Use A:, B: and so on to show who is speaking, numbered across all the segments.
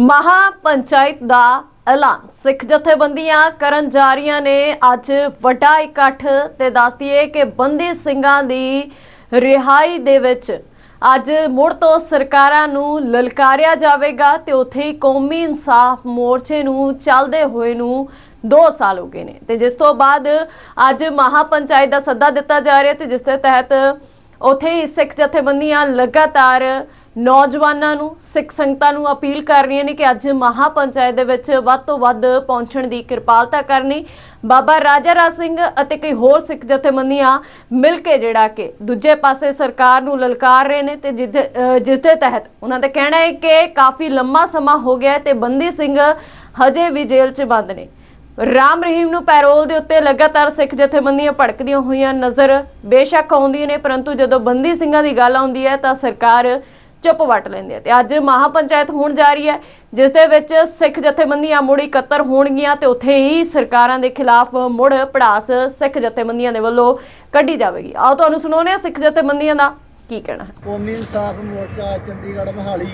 A: ਮਹਾ ਪੰਚਾਇਤ ਦਾ ਐਲਾਨ। ਸਿੱਖ ਜਥੇਬੰਦੀਆਂ ਕਰਨ ਜਾ ਰਹੀਆਂ ਨੇ। ਅੱਜ ਵੱਡਾ ਇਕੱਠ ਤੇ ਦੱਸਦੀਏ ਕਿ ਬੰਦੀ ਸਿੰਘਾਂ ਦੀ ਰਿਹਾਈ ਦੇ ਵਿੱਚ ਅੱਜ ਮੁੜ ਤੋਂ ਸਰਕਾਰਾਂ ਨੂੰ ਲਲਕਾਰਿਆ ਜਾਵੇਗਾ ਤੇ ਉੱਥੇ ਹੀ ਕੌਮੀ ਇਨਸਾਫ ਮੋਰਚੇ ਨੂੰ ਚੱਲਦੇ ਹੋਏ ਨੂੰ 2 ਸਾਲ ਹੋ ਗਏ ਨੇ। ਤੇ ਜਿਸ ਤੋਂ ਬਾਅਦ ਅੱਜ ਮਹਾ ਪੰਚਾਇਤ ਦਾ ਸੱਦਾ ਦਿੱਤਾ ਜਾ ਰਿਹਾ ਤੇ ਜਿਸ ਦੇ ਤਹਿਤ ਉੱਥੇ ਹੀ ਸਿੱਖ ਜਥੇਬੰਦੀਆਂ ਲਗਾਤਾਰ ਨੌਜਵਾਨਾਂ ਨੂੰ, ਸਿੱਖ ਸੰਗਤਾਂ ਨੂੰ ਅਪੀਲ ਕਰ ਰਹੀਆਂ ਨੇ ਕਿ ਅੱਜ ਮਹਾ ਪੰਚਾਇਤ ਦੇ ਵਿੱਚ ਵੱਧ ਤੋਂ ਵੱਧ ਪਹੁੰਚਣ ਦੀ ਕਿਰਪਾਲਤਾ ਕਰਨੀ। ਬਾਬਾ ਰਾਜਾ ਰਾਜ ਸਿੰਘ ਅਤੇ ਕਈ ਹੋਰ ਸਿੱਖ ਜਥੇਬੰਦੀਆਂ ਮਿਲ ਕੇ ਜਿਹੜਾ ਕਿ ਦੂਜੇ ਪਾਸੇ ਸਰਕਾਰ ਨੂੰ ਲਲਕਾਰ ਰਹੇ ਨੇ ਤੇ ਜਿਸ- ਅਹ ਦੇ ਤਹਿਤ ਉਹਨਾਂ ਦਾ ਕਹਿਣਾ ਹੈ ਕਿ ਕਾਫੀ ਲੰਮਾ ਸਮਾਂ ਹੋ ਗਿਆ ਹੈ ਤੇ ਬੰਦੀ ਸਿੰਘ ਹਜੇ ਵੀ ਜੇਲ੍ਹ 'ਚ ਬੰਦ ਨੇ। ਰਾਮ ਰਹੀਮ ਨੂੰ ਪੈਰੋਲ ਦੇ ਉੱਤੇ ਲਗਾਤਾਰ ਸਿੱਖ ਜਥੇਬੰਦੀਆਂ ਭੜਕਦੀਆਂ ਹੋਈਆਂ ਨਜ਼ਰ ਬੇਸ਼ੱਕ ਆਉਂਦੀਆਂ ਨੇ, ਪਰੰਤੂ ਜਦੋਂ ਬੰਦੀ ਸਿੰਘਾਂ ਦੀ ਗੱਲ ਆਉਂਦੀ ਹੈ ਤਾਂ ਸਰਕਾਰ ਚੁੱਪ ਵੱਟ ਲੈਂਦੇ ਹੈ ਤੇ ਅੱਜ ਮਹਾ ਪੰਚਾਇਤ ਹੋਣ ਜਾ ਰਹੀ ਹੈ, ਜਿਸ ਦੇ ਵਿੱਚ ਸਿੱਖ ਜਥੇਬੰਦੀਆਂ ਮੁੜ ਇਕੱਤਰ ਹੋਣਗੀਆਂ ਤੇ ਉੱਥੇ ਹੀ ਸਰਕਾਰਾਂ ਦੇ ਖਿਲਾਫ ਮੁੜ ਪੜਾਸ ਸਿੱਖ ਜਥੇਬੰਦੀਆਂ ਦੇ ਵੱਲੋਂ ਕੱਢੀ ਜਾਵੇਗੀ। ਆਓ ਤੁਹਾਨੂੰ ਸੁਣਾਉਂਦੇ ਹਾਂ ਸਿੱਖ ਜਥੇਬੰਦੀਆਂ ਦਾ ਕੀ ਕਹਿਣਾ ਹੈ।
B: ਕੌਮੀ ਇਨਸਾਫ ਮੋਰਚਾ ਚੰਡੀਗੜ੍ਹ ਮਹਾਲੀ,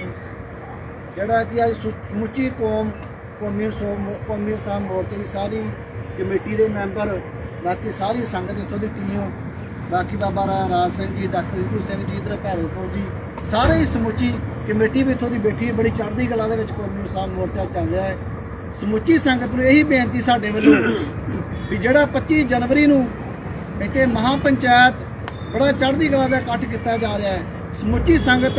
B: ਜਿਹੜਾ ਕਿ ਅੱਜ ਸਮੁੱਚੀ ਕੌਮ, ਕੌਮੀ ਇਨਸਾਫ ਕੌਮੀ ਇਨਸਾਫ ਮੋਰਚੇ ਦੀ ਸਾਰੀ ਕਮੇਟੀ ਦੇ ਮੈਂਬਰ, ਬਾਕੀ ਸਾਰੀ ਸੰਗਤ ਇੱਥੋਂ ਦੀ ਟੀਮ, ਬਾਕੀ ਬਾਬਾ ਰਾ- ਰਾਜ ਸਿੰਘ ਜੀ, ਡਾਕਟਰ ਵਿਭੂ ਸਿੰਘ ਜੀ, ਇਧਰ ਭੈਰੋਪੁਰ ਜੀ ਸਾਰੇ ਹੀ ਸਮੁੱਚੀ ਕਮੇਟੀ ਵੀ ਇੱਥੋਂ ਦੀ ਬੈਠੀ ਹੈ, ਬੜੀ ਚੜ੍ਹਦੀ ਕਲਾ ਦੇ ਵਿੱਚ ਕੌਮੀ ਇਨਸਾਫ ਮੋਰਚਾ ਚੱਲ ਰਿਹਾ ਹੈ। ਸਮੁੱਚੀ ਸੰਗਤ ਨੂੰ ਇਹੀ ਬੇਨਤੀ ਸਾਡੇ ਵੱਲੋਂ ਵੀ ਜਿਹੜਾ 25 ਜਨਵਰੀ ਨੂੰ ਇੱਥੇ ਮਹਾ ਪੰਚਾਇਤ ਬੜਾ ਚੜ੍ਹਦੀ ਕਲਾ ਦਾ ਇਕੱਠ ਕੀਤਾ ਜਾ ਰਿਹਾ ਹੈ, ਸਮੁੱਚੀ ਸੰਗਤ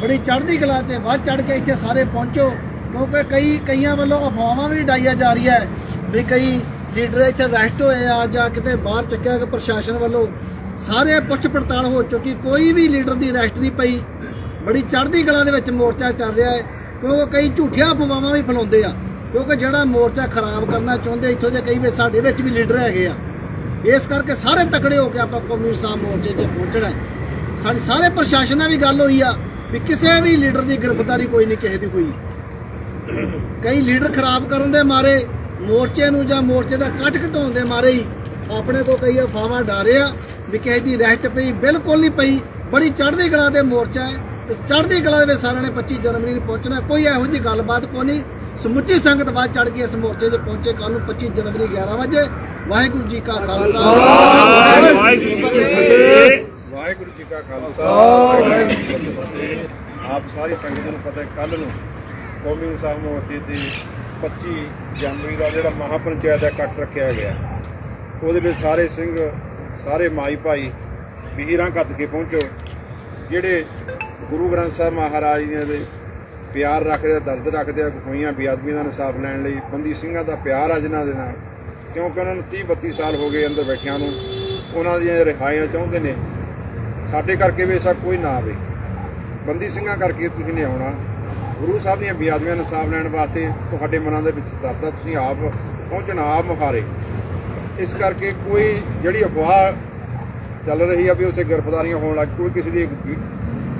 B: ਬੜੀ ਚੜ੍ਹਦੀ ਕਲਾ ਤੇ ਵੱਧ ਚੜ੍ਹ ਕੇ ਇੱਥੇ ਸਾਰੇ ਪਹੁੰਚੋ, ਕਿਉਂਕਿ ਕਈ, ਕਈਆਂ ਵੱਲੋਂ ਅਫਵਾਹਾਂ ਵੀ ਡਾਈਆਂ ਜਾ ਰਹੀਆਂ ਹੈ ਵੀ ਕਈ ਲੀਡਰ ਇੱਥੇ ਅਰੈਸਟ ਹੋਏ ਆ ਜਾਂ ਕਿਤੇ ਬਾਹਰ ਚੱਕਿਆ ਕਿ ਪ੍ਰਸ਼ਾਸਨ ਵੱਲੋਂ। ਸਾਰੇ ਪੁੱਛ ਪੜਤਾਲ ਹੋ ਚੁੱਕੀ, ਕੋਈ ਵੀ ਲੀਡਰ ਦੀ ਅਰੈਸਟ ਨਹੀਂ ਪਈ। ਬੜੀ ਚੜ੍ਹਦੀ ਕਲਾ ਦੇ ਵਿੱਚ ਮੋਰਚਾ ਚੱਲ ਰਿਹਾ ਹੈ, ਕਿਉਂਕਿ ਕਈ ਝੂਠੀਆਂ ਅਫਵਾਹਾਂ ਵੀ ਫੈਲਾਉਂਦੇ ਆ। ਕਿਉਂਕਿ ਜਿਹੜਾ ਮੋਰਚਾ ਖਰਾਬ ਕਰਨਾ ਚਾਹੁੰਦੇ, ਇੱਥੋਂ ਦੇ ਕਈ ਵੀ ਸਾਡੇ ਵਿੱਚ ਵੀ ਲੀਡਰ ਹੈਗੇ ਆ। ਇਸ ਕਰਕੇ ਸਾਰੇ ਤਕੜੇ ਹੋ ਕੇ ਆਪਾਂ ਕੌਮੀ ਇਨਸਾਫ ਮੋਰਚੇ 'ਚ ਪਹੁੰਚਣਾ ਹੈ। ਸਾਡੀ ਸਾਰੇ ਪ੍ਰਸ਼ਾਸਨ ਨਾਲ ਵੀ ਗੱਲ ਹੋਈ ਆ ਵੀ ਕਿਸੇ ਵੀ ਲੀਡਰ ਦੀ ਗ੍ਰਿਫਤਾਰੀ ਕੋਈ ਨਹੀਂ, ਕਿਸੇ ਦੀ ਹੋਈ ਕਈ ਲੀਡਰ ਖਰਾਬ ਕਰਨ ਦੇ ਮਾਰੇ, ਮੋਰਚੇ ਨੂੰ ਜਾਂ ਮੋਰਚੇ ਦਾ ਕੱਟ ਘਟਾਉਣ ਦੇ ਮਾਰੇ ਹੀ ਆਪਣੇ ਕੋ ਕਈ ਅਫਵਾਹਾਂ ਡਾਰਿਆ ਵੀ ਕਿਸੇ ਦੀ ਰੈਸਟ ਪਈ, ਬਿਲਕੁਲ ਨਹੀਂ ਪਈ। ਬੜੀ ਚੜ੍ਹਦੀ ਕਲਾ ਦੇ ਮੋਰਚਾ ਹੈ। ਤੇ ਚੜ੍ਹਦੀ ਕਲਾ ਦੇ ਵਿੱਚ ਸਾਰਿਆਂ ਨੇ 25 ਜਨਵਰੀ ਨੂੰ ਪਹੁੰਚਣਾ ਕੋਈ ਇਹੋ ਜਿਹੀ ਗੱਲਬਾਤ ਕੋਈ ਨਹੀਂ। ਸਮੁੱਚੀ ਸੰਗਤ ਬਾਅਦ ਚੜ੍ਹ ਕੇ ਇਸ ਮੋਰਚੇ 'ਤੇ ਪਹੁੰਚੇ। ਕੱਲ ਨੂੰ 25 ਜਨਵਰੀ 11 ਵਜੇ। ਵਾਹਿਗੁਰੂ ਜੀ ਕਾ ਖਾਲਸਾ।
C: ਵਾਹਿਗੁਰੂ ਜੀ ਕਾ ਖਾਲਸਾ। ਵਾਹਿਗੁਰੂ ਜੀ ਕੀ ਫਤਿਹ ਆਪ ਸਾਰੀ ਸੰਗਤ ਨੂੰ ਪਤਾ ਕੱਲ ਨੂੰ ਕੌਮੀ ਇਨਸਾਫ ਮੋਰਚੇ ਦੀ 25 ਜਨਵਰੀ ਦਾ ਜਿਹੜਾ ਮਹਾਪੰਚਾਇਤ ਦਾ ਇਕੱਠ ਰੱਖਿਆ ਗਿਆ। ਉਹਦੇ ਵਿੱਚ ਸਾਰੇ ਸਿੰਘ ਸਾਰੇ ਮਾਈ ਭਾਈ ਵੀਰਾਂ ਕੱਤ ਕੇ ਪਹੁੰਚੋ, ਜਿਹੜੇ ਗੁਰੂ ਗ੍ਰੰਥ ਸਾਹਿਬ ਮਹਾਰਾਜ ਜੀ ਦੇ ਪਿਆਰ ਰੱਖਦੇ ਆ, ਦਰਦ ਰੱਖਦੇ ਆ ਹੋਈਆਂ ਬੇਅਦਬੀਆਂ ਦਾ ਇਨਸਾਫ ਲੈਣ ਲਈ, ਬੰਦੀ ਸਿੰਘਾਂ ਦਾ ਪਿਆਰ ਆ ਜਿਨ੍ਹਾਂ ਦੇ ਨਾਲ, ਕਿਉਂਕਿ ਉਹਨਾਂ ਨੂੰ 30 32 ਸਾਲ ਹੋ ਗਏ ਅੰਦਰ ਬੈਠਿਆਂ ਨੂੰ, ਉਹਨਾਂ ਦੀਆਂ ਰਿਹਾਈਆਂ ਚਾਹੁੰਦੇ ਨੇ, ਸਾਡੇ ਕਰਕੇ ਵੀ ਐਸਾ ਕੋਈ ਨਾ ਆਵੇ। ਬੰਦੀ ਸਿੰਘਾਂ ਕਰਕੇ ਤੁਸੀਂ ਨਹੀਂ ਆਉਣਾ। ਗੁਰੂ ਸਾਹਿਬ ਦੀਆਂ ਬੇਅਦਬੀਆਂ ਨੂੰ ਇਨਸਾਫ ਲੈਣ ਵਾਸਤੇ ਤੁਹਾਡੇ ਮਨਾਂ ਦੇ ਵਿੱਚ ਦਰਦ ਆ, ਤੁਸੀਂ ਆਪ ਪਹੁੰਚਣਾ, ਆਪ ਮੁਖਾਰੇ ਇਸ ਕਰਕੇ ਕੋਈ ਜਿਹੜੀ ਅਫਵਾਹ ਚੱਲ ਰਹੀ ਆ ਵੀ ਉੱਥੇ ਗ੍ਰਿਫਤਾਰੀਆਂ ਹੋਣ ਲੱਗ ਕੋਈ ਕਿਸੇ ਦੀ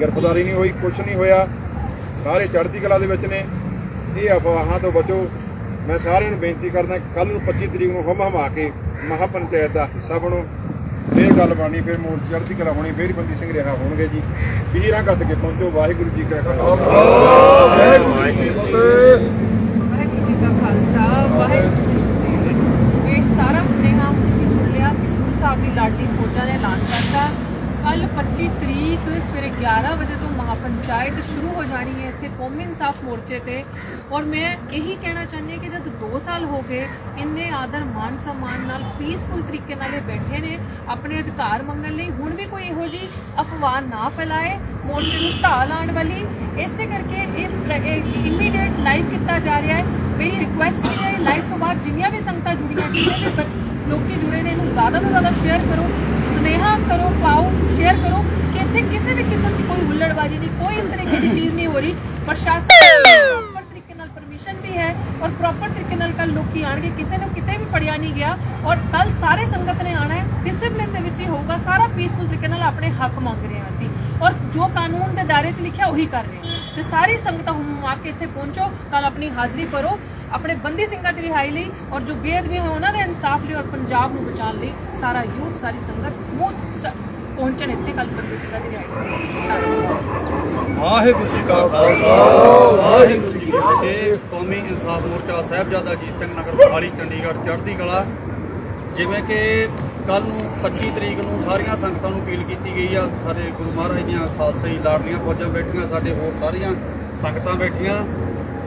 C: ਗ੍ਰਿਫਤਾਰੀ ਨਹੀਂ ਹੋਈ ਕੁਝ ਨਹੀਂ ਹੋਇਆ। ਸਾਰੇ ਚੜ੍ਹਦੀ ਕਲਾ ਦੇ ਵਿੱਚ ਨੇ। ਇਹ ਅਫਵਾਹਾਂ ਤੋਂ ਬਚੋ। ਮੈਂ ਸਾਰਿਆਂ ਨੂੰ ਬੇਨਤੀ ਕਰਦਾ ਕੱਲ ਨੂੰ 25 ਤਰੀਕ ਨੂੰ ਹਮ ਹਮਾ ਕੇ ਮਹਾ ਪੰਚਾਇਤ ਦਾ ਹਿੱਸਾ ਬਣੋ। ਫੇਰ ਗੱਲ ਬਾਣੀ ਫੇਰ ਮੋਰ ਚੜ੍ਹਦੀ ਕਲਾ ਹੋਣੀ ਫੇਰ ਹੀ ਬੰਦੀ ਸਿੰਘ ਰਿਹਾ ਹੋਣਗੇ ਜੀ। ਵੀਰਾਂ ਗੱਤ ਕੇ ਪਹੁੰਚੋ ਵਾਹਿਗੁਰੂ ਜੀ ਕਾ ਖਾਲਸਾ।
D: ਵਾਹਿਗੁਰੂ ਜੀ ਕਾ ਖਾਲਸਾ। ਵਾਹਿਗੁਰੂ ਜੀ ਕੀ ਫਤਿਹ ਇਹ ਸਾਰਾ ਸੁਨੇਹਾ ਹੁਣ ਤੁਸੀਂ ਸੁਣ ਲਿਆ ਕਿ ਗੁਰੂ ਸਾਹਿਬ ਦੀ ਲਾਡਲੀ ਫੌਜਾਂ ਨੇ ਐਲਾਨ ਕਰਤਾ। ਕੱਲ 25 ਤਰੀਕ ਸਵੇਰੇ 11 ਵਜੇ ਤੋਂ ਮਹਾਪੰਚਾਇਤ ਸ਼ੁਰੂ ਹੋ ਜਾਣੀ ਹੈ ਇੱਥੇ ਕੌਮੀ ਇਨਸਾਫ ਮੋਰਚੇ ਤੇ। ਔਰ ਮੈਂ ਇਹੀ ਕਹਿਣਾ ਚਾਹੁੰਦੀ ਹਾਂ ਕਿ ਜਦ 2 ਸਾਲ ਹੋ ਗਏ, ਇੰਨੇ ਆਦਰ ਮਾਨ ਸਨਮਾਨ ਨਾਲ ਪੀਸਫੁਲ ਤਰੀਕੇ ਨਾਲ ਇਹ ਬੈਠੇ ਨੇ, ਆਪਣੇ ਅਧਿਕਾਰ ਮੰਗਣ ਲਈ ਹੁਣ ਵੀ ਕੋਈ ਇਹੋ ਜੀ ਅਫਵਾਹ ਨਾ ਫੈਲਾਏ, ਮੋਰਚੇ ਨੂੰ ਢਾਹ ਲਾਉਣ ਵਾਲੀ। ਇਸੇ ਕਰਕੇ ਇਹ ਇਮੀਡੀਏਟ ਲਾਈਵ ਕੀਤਾ ਜਾ ਰਿਹਾ ਹੈ। ਮੇਰੀ ਰਿਕੁਐਸਟ ਹੈ ਲਾਈਵ ਤੋਂ ਬਾਅਦ ਜਿੰਨੀਆਂ ਵੀ ਸੰਗਤਾਂ ਜੁੜੀਆਂ, ਜਿੰਨੇ ਵੀ ਲੋਕੀ ਜੁੜੇ ਨੇ, ਇਹਨੂੰ ਜ਼ਿਆਦਾ ਤੋਂ ਜ਼ਿਆਦਾ ਸ਼ੇਅਰ ਕਰੋ, ਸੁਨੇਹਾ ਕਰੋ, ਪਾਓ ਸ਼ੇਅਰ ਕਰੋ ਕਿ ਇੱਥੇ ਕਿਸੇ ਵੀ ਕਿਸਮ ਦੀ ਕੋਈ ਹੁੱਲੜਬਾਜ਼ੀ ਨਹੀਂ, ਕੋਈ ਇਸ ਤਰੀਕੇ ਦੀ ਚੀਜ਼ ਨਹੀਂ ਹੋ ਰਹੀ। ਪ੍ਰਸ਼ਾਸਨ ਪ੍ਰੋਪਰ ਤਰੀਕੇ ਨਾਲ ਪਰਮਿਸ਼ਨ ਵੀ ਹੈ ਔਰ ਪ੍ਰੋਪਰ ਤਰੀਕੇ ਨਾਲ ਕੱਲ ਲੋਕੀ ਆਣਗੇ ਕਿਸੇ ਨੂੰ ਕਿਤੇ ਵੀ ਫੜਿਆ ਨਹੀਂ ਗਿਆ ਔਰ ਕੱਲ ਸਾਰੇ ਸੰਗਤ ਨੇ ਆਣਾ ਹੈ ਵਿੱਚ ਹੀ ਹੋਊਗਾ, ਸਾਰਾ ਪੀਸਫੁਲ ਤਰੀਕੇ ਨਾਲ ਆਪਣੇ ਹੱਕ ਮੰਗ ਰਹੇ ਹਾਂ ਅਸੀਂ। ਔਰ ਜੋ ਕਾਨੂੰਨ ਦੇ ਦਾਇਰੇ 'ਚ ਲਿਖਿਆ, ਉਹੀ ਕਰ ਰਹੇ ਹਾਂ। ਤੇ ਸਾਰੀ ਸੰਗਤਾਂ ਹੁਣ ਆ ਕੇ ਇੱਥੇ ਪਹੁੰਚੋ ਕੱਲ ਆਪਣੀ ਹਾਜ਼ਰੀ ਕਰੋ ਆਪਣੇ ਬੰਦੀ ਸਿੰਘਾਂ ਦੀ ਰਿਹਾਈ ਲਈ ਔਰ ਜੋ ਬੇਅਦਬੀ ਹੋਏ ਉਹਨਾਂ ਦੇ ਇਨਸਾਫ ਲਈ ਔਰ ਪੰਜਾਬ ਨੂੰ ਬਚਾਉਣ ਲਈ ਸਾਰਾ ਯੂਥ, ਸਾਰੀ ਸੰਗਤ ਸਮੂਹ ਪਹੁੰਚਣ ਇੱਥੇ ਕੱਲ ਬੰਦੀ ਸਿੰਘਾਂ ਦੀ ਰਿਹਾਈ
E: ਵਾਹਿਗੁਰੂ ਜੀ ਕਾ ਖਾਲਸਾ, ਵਾਹਿਗੁਰੂ ਜੀ ਕੀ ਫਤਿਹ। ਕੌਮੀ ਇਨਸਾਫ ਮੋਰਚਾ ਸਾਹਿਬਜ਼ਾਦਾ ਅਜੀਤ ਸਿੰਘ ਨਗਰ ਮੋਹਾਲੀ, ਚੰਡੀਗੜ੍ਹ ਚੜ੍ਹਦੀ ਕਲਾ। ਜਿਵੇਂ ਕਿ ਕੱਲ ਨੂੰ 25 ਤਰੀਕ ਨੂੰ ਸਾਰੀਆਂ ਸੰਗਤਾਂ ਨੂੰ ਅਪੀਲ ਕੀਤੀ ਗਈ ਆ, ਸਾਡੇ ਗੁਰੂ ਮਹਾਰਾਜ ਦੀਆਂ ਖਾਲਸੇ ਲਾੜ ਦੀਆਂ ਫੌਜਾਂ ਬੈਠੀਆਂ, ਸਾਡੇ ਹੋਰ ਸਾਰੀਆਂ ਸੰਗਤਾਂ ਬੈਠੀਆਂ।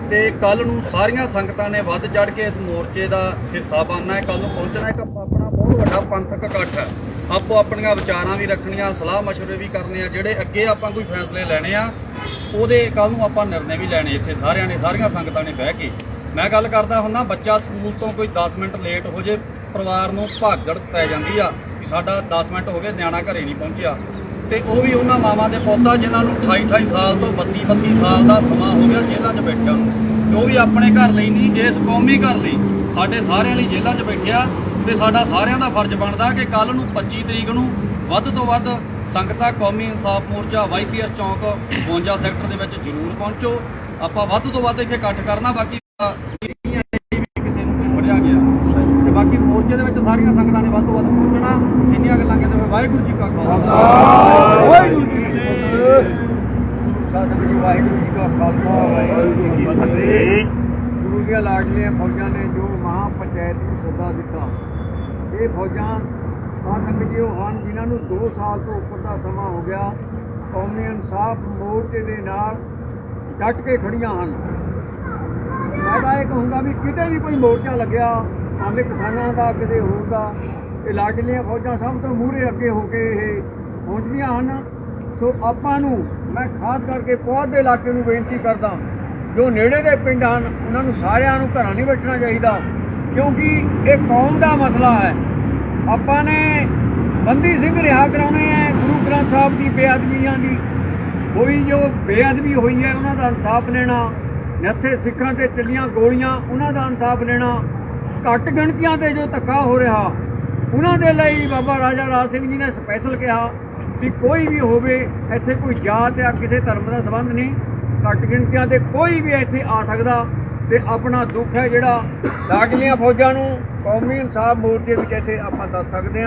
E: ਤੇ ਕੱਲ ਨੂੰ ਸਾਰੀਆਂ ਸੰਗਤਾਂ ਨੇ ਵੱਧ ਚੜ ਕੇ ਇਸ ਮੋਰਚੇ ਦਾ ਹਿੱਸਾ ਬਣਨਾ ਹੈ। ਕੱਲ ਨੂੰ ਪਹੁੰਚਣਾ ਇੱਕ ਆਪਣਾ ਬਹੁਤ ਵੱਡਾ ਪੰਥਕ ਇਕੱਠ ਹੈ। ਆਪੋ ਆਪਣੀਆਂ ਵਿਚਾਰਾਂ ਵੀ ਰੱਖਣੀਆਂ, ਸਲਾਹ مشਵਰੇ ਵੀ ਕਰਨੇ ਆ, ਜਿਹੜੇ ਅੱਗੇ ਆਪਾਂ ਕੋਈ ਫੈਸਲੇ ਲੈਣੇ ਆ, ਉਹਦੇ ਕੱਲ ਨੂੰ ਆਪਾਂ ਨਿਰਣੇ ਵੀ ਲੈਣੇ ਇੱਥੇ ਸਾਰਿਆਂ ਨੇ, ਸਾਰੀਆਂ ਸੰਗਤਾਂ ਨੇ ਬਹਿ ਕੇ। ਮੈਂ ਗੱਲ ਕਰਦਾ ਹੁੰਨਾ, ਬੱਚਾ ਸਕੂਲ ਤੋਂ ਕੋਈ 10 ਮਿੰਟ ਲੇਟ ਹੋ ਜੇ, ਪਰਿਵਾਰ ਨੂੰ ਭਾਗੜ ਪੈ ਜਾਂਦੀ ਆ ਕਿ ਸਾਡਾ 10 ਮਿੰਟ ਹੋ ਗਏ, ਨਿਆਣਾ ਘਰੇ ਨਹੀਂ ਪਹੁੰਚਿਆ। ਤੇ ਉਹ ਵੀ ਉਹਨਾਂ ਮਾਵਾਂ ਦੇ ਪੋਤਾ ਜਿਨ੍ਹਾਂ ਨੂੰ 28 28 ਸਾਲ ਤੋਂ 32 32 ਸਾਲ ਦਾ ਸਮਾਂ ਹੋ ਗਿਆ ਜੇਲ੍ਹਾਂ 'ਚ ਬੈਠਿਆਂ ਨੂੰ। ਜੋ ਵੀ ਆਪਣੇ ਘਰ ਲਈ ਨਹੀਂ ਇਸ ਕੌਮੀ ਘਰ ਲਈ ਸਾਡੇ ਸਾਰਿਆਂ ਲਈ ਜੇਲ੍ਹਾਂ 'ਚ ਬੈਠਿਆ, ਤੇ ਸਾਡਾ ਸਾਰਿਆਂ ਦਾ ਫਰਜ਼ ਬਣਦਾ ਕਿ ਕੱਲ ਨੂੰ 25 ਤਰੀਕ ਨੂੰ ਵੱਧ ਤੋਂ ਵੱਧ ਸੰਗਤਾਂ ਕੌਮੀ ਇਨਸਾਫ ਮੋਰਚਾ ਵਾਈਪੀਐਸ ਚੌਂਕ 52 ਸੈਕਟਰ ਦੇ ਵਿੱਚ ਜ਼ਰੂਰ ਪਹੁੰਚੋ। ਆਪਾਂ ਵੱਧ ਤੋਂ ਵੱਧ ਇੱਥੇ ਇਕੱਠ ਕਰਨਾ, ਬਾਕੀ ਬਾਕੀ ਮੋਰਚੇ ਦੇ ਵਿੱਚ ਸਾਰੀਆਂ ਸੰਗਤਾਂ ਨੇ ਵੱਧ ਤੋਂ ਵੱਧ ਪਹੁੰਚਣਾ ਇੰਨੀਆਂ ਗੱਲਾਂ ਕਹਿੰਦੇ ਹੋਏ ਵਾਹਿਗੁਰੂ ਜੀ ਕਾ ਖਾਲਸਾ ਵਾਹਿਗੁਰੂ ਜੀ ਕੀ ਫਤਿਹ।
F: ਵਾਹਿਗੁਰੂ ਜੀ ਕਾ ਖਾਲਸਾ ਵਾਹਿਗੁਰੂ ਜੀ ਕੀ ਫਤਿਹ ਗੁਰੂ ਦੀਆਂ ਲਾਡਲੀਆਂ ਫੌਜਾਂ ਨੇ ਜੋ ਮਹਾ ਪੰਚਾਇਤ ਨੂੰ ਸੱਦਾ ਦਿੱਤਾ, ਇਹ ਫੌਜਾਂ ਸਾਧਕ ਜਿਉ ਹਨ ਜਿਨ੍ਹਾਂ ਨੂੰ 2 ਸਾਲ ਤੋਂ ਉੱਪਰ ਦਾ ਸਮਾਂ ਹੋ ਗਿਆ ਕੌਮੀ ਇਨਸਾਫ ਮੋਰਚੇ ਦੇ ਨਾਲ ਡਟ ਕੇ ਖੜੀਆਂ ਹਨ। ਮੈਂ ਤਾਂ ਇਹ ਕਹੂੰਗਾ ਵੀ ਕਿਤੇ ਵੀ ਕੋਈ ਮੋਰਚਾ ਲੱਗਿਆ ਭਾਵੇਂ ਕਿਸਾਨਾਂ ਦਾ, ਕਿਤੇ ਹੋਰ ਦਾ ਇਹ ਲਾਡਲੀਆਂ ਫੌਜਾਂ ਸਭ ਤੋਂ ਮੂਹਰੇ ਅੱਗੇ ਹੋ ਕੇ ਇਹ ਪਹੁੰਚਦੀਆਂ ਹਨ। ਸੋ ਆਪਾਂ ਨੂੰ ਮੈਂ ਖਾਸ ਕਰਕੇ ਪੌਦ ਦੇ ਇਲਾਕੇ ਨੂੰ ਬੇਨਤੀ ਕਰਦਾ ਜੋ ਨੇੜੇ ਦੇ ਪਿੰਡ ਹਨ, ਉਹਨਾਂ ਨੂੰ ਸਾਰਿਆਂ ਨੂੰ ਘਰਾਂ ਨਹੀਂ ਬੈਠਣਾ ਚਾਹੀਦਾ, ਕਿਉਂਕਿ ਇਹ ਕੌਮ ਦਾ ਮਸਲਾ ਹੈ। ਆਪਾਂ ਨੇ ਬੰਦੀ ਸਿੰਘ ਰਿਹਾ ਕਰਾਉਣੇ ਹੈ ਗੁਰੂ ਗ੍ਰੰਥ ਸਾਹਿਬ ਦੀ ਬੇਅਦਬੀਆਂ ਦੀ। ਕੋਈ ਜੋ ਬੇਅਦਬੀ ਹੋਈ ਹੈ, ਉਹਨਾਂ ਦਾ ਇਨਸਾਫ ਲੈਣਾ ਨੱਥੇ ਸਿੱਖਾਂ ਤੇ ਚੱਲੀਆਂ ਗੋਲੀਆਂ, ਉਹਨਾਂ ਦਾ ਇਨਸਾਫ ਲੈਣਾ, ਘੱਟ ਗਿਣਤੀਆਂ ਤੇ ਜੋ ਧੱਕਾ ਹੋ ਰਿਹਾ, ਉਹਨਾਂ ਦੇ ਲਈ ਬਾਬਾ ਰਾਜਾ ਰਾਜ ਸਿੰਘ ਜੀ ਨੇ ਸਪੈਸ਼ਲ ਕਿਹਾ ਕਿ ਕੋਈ ਵੀ ਹੋਵੇ, ਇੱਥੇ ਕੋਈ ਜਾਤ ਜਾਂ ਕਿਸੇ ਧਰਮ ਦਾ ਸੰਬੰਧ ਨਹੀਂ, ਘੱਟ ਗਿਣਤੀਆਂ ਤੇ ਕੋਈ ਵੀ ਇੱਥੇ ਆ ਸਕਦਾ ਤੇ ਆਪਣਾ ਦੁੱਖ ਹੈ ਜਿਹੜਾ ਲਾਡਲੀਆਂ ਫੌਜਾਂ ਨੂੰ ਕੌਮੀ ਇਨਸਾਫ ਮੋਰਚੇ ਵਿੱਚ ਇੱਥੇ ਆਪਾਂ ਦੱਸ ਸਕਦੇ ਹਾਂ।